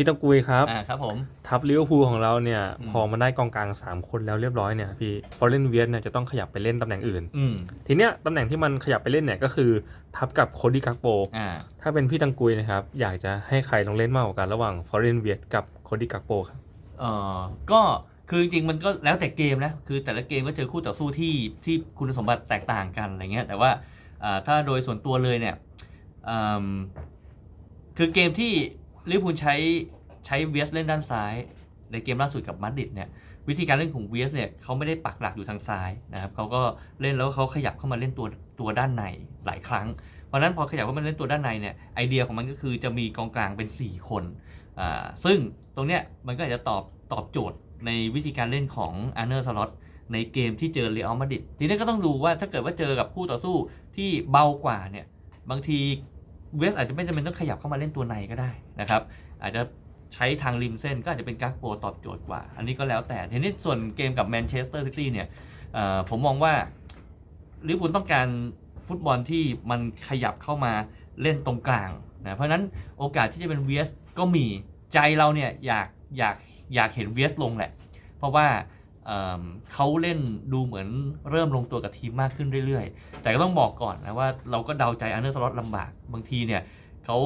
พี่ตะกุยครับอ่าครับผมทัพลิเวอร์พูลของเราเนี่ยอืมพอมาได้กองกลาง 3 คนแล้วเรียบร้อยเนี่ยพี่ฟอร์เรนเวียเนี่ยจะต้องขยับไปเล่นตำแหน่งอื่นอืมทีเนี้ยตำแหน่งที่มันขยับไปเล่นเนี่ยก็คือทับกับโคดี้กักโปอ่าถ้าเป็นพี่ตังกุยนะครับอยากจะให้ใครลงเล่นมากกว่ากันระหว่างฟอร์เรนเวียกับโคดี้กักโปครับเอ่อก็คือจริงๆมันก็แล้วแต่เกมนะคือแต่ละเกมก็เจอคู่ต่อสู้ที่ที่คุณสมบัติแตกต่างกันอะไรเงี้ยแต่ว่าอ่าถ้าโดยส่วนตัวเลยเนี่ยอืมคือเกมที่ ลิเวอร์พูลใช้ใช้เวสเล่นด้านซ้าย ในเกมล่าสุดกับมาดริดเนี่ยวิธีการเล่นของเวสเนี่ยเขาไม่ได้ปักหลักอยู่ทางซ้ายนะครับเขาก็เล่นแล้วเขาขยับเข้ามาเล่นตัวตัวด้านในหลายครั้งเพราะฉะนั้นพอขยับเข้ามาเล่นตัวด้านในเนี่ยไอเดียของมันก็คือจะมีกองกลางเป็น 4 คนอ่าซึ่งตรงเนี้ยมันก็อาจจะตอบตอบโจทย์ในวิธีการเล่นของอาร์เนอร์สล็อตในเกมที่เจอเรอัลมาดริดทีนี้ก็ต้องดูว่าถ้าเกิดว่าเจอกับคู่ต่อสู้ที่เบากว่าเนี่ยบางที เวสอาจจะไม่จำเป็นต้องขยับเข้ามาเล่นตัวในก็ได้นะครับ อาจจะใช้ทางริมเส้นก็อาจจะเป็นกักโปตอบโจทย์กว่า อันนี้ก็แล้วแต่ทีนี้ส่วนเกมกับแมนเชสเตอร์ซิตี้เนี่ยผมมองว่าลิเวอร์พูลต้องการฟุตบอลที่มันขยับเข้ามาเล่นตรงกลางนะเพราะนั้นโอกาสที่จะเป็นเวสก็มีใจเราเนี่ยอยากอยากอยากเห็นเวสลงแหละ เพราะว่า เเขาเล่นดูเหมือนเริ่มลงตัวกับทีมมากขึ้นเรื่อยๆ แต่ก็ต้องบอกก่อนนะว่าเราก็เดาใจอันเดอร์สล็อตลำบากบางทีเนี่ยเขา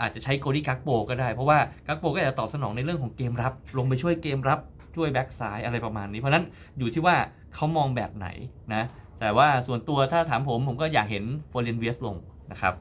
อาจจะใช้โกดี้กักโปก็ได้ เพราะว่ากักโปก็อาจจะตอบสนองในเรื่องของเกมรับ ลงไปช่วยเกมรับช่วยแบ็กซ้ายอะไรประมาณนี้ เพราะฉะนั้นอยู่ที่ว่าเขามองแบบไหนนะแต่ว่าส่วนตัวถ้าถามผมผมก็อยากเห็นโฟเรนเวียสลงนะครับ